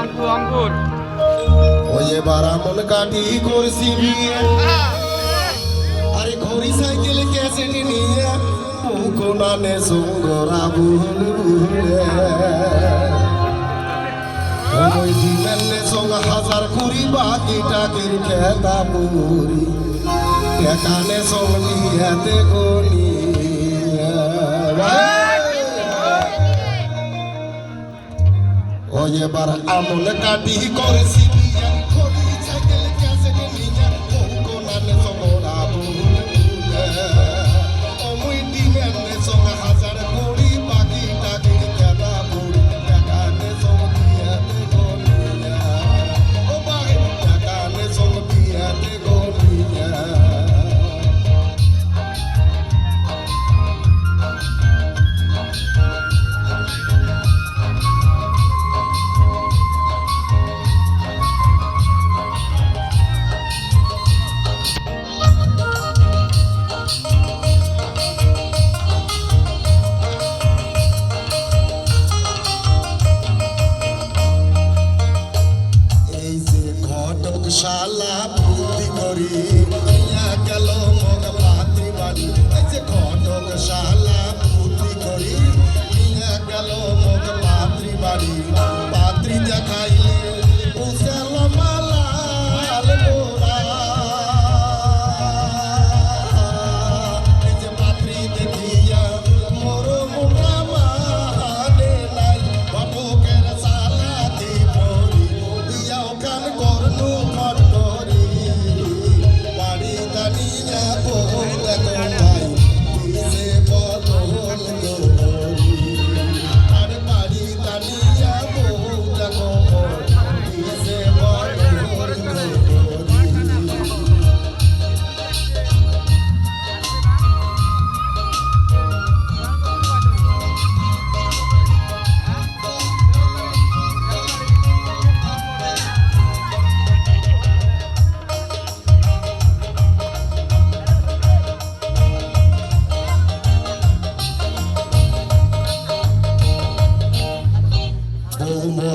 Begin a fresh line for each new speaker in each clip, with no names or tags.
আঙ্গুর আঙ্গুর।
ওই এবার আমন কাটি করছি বিয়ে। আরে ঘড়ি সাইকেল ক্যাসেট নিয়ে কোনানে সুন্দরা বুহল বুহলে ওই দিনের সঙ্গ হাজার কুড়ি বাকি টাকির খেতা পুরি। এখানে সঙ্গ বিয়েতে গনি ওই এবার আমন কাটি করেছি। বুদ্ধি করি ইয়া গেল মগ পাত্রী বাড়ি। এই যে ঘটক শালা বুদ্ধি করি ইয়া গেল মগ পাত্রী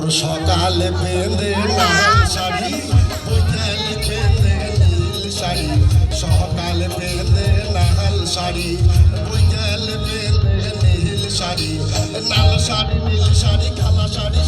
মোর সকালে পেলে লাল শাড়ি বৈকাল পেঁদে নীল শাড়ি। সকালে পেলে লাল শাড়ি বৈকাল পেলে নীল শাড়ি। লাল শাড়ি, নীল শাড়ি, কালা শাড়ি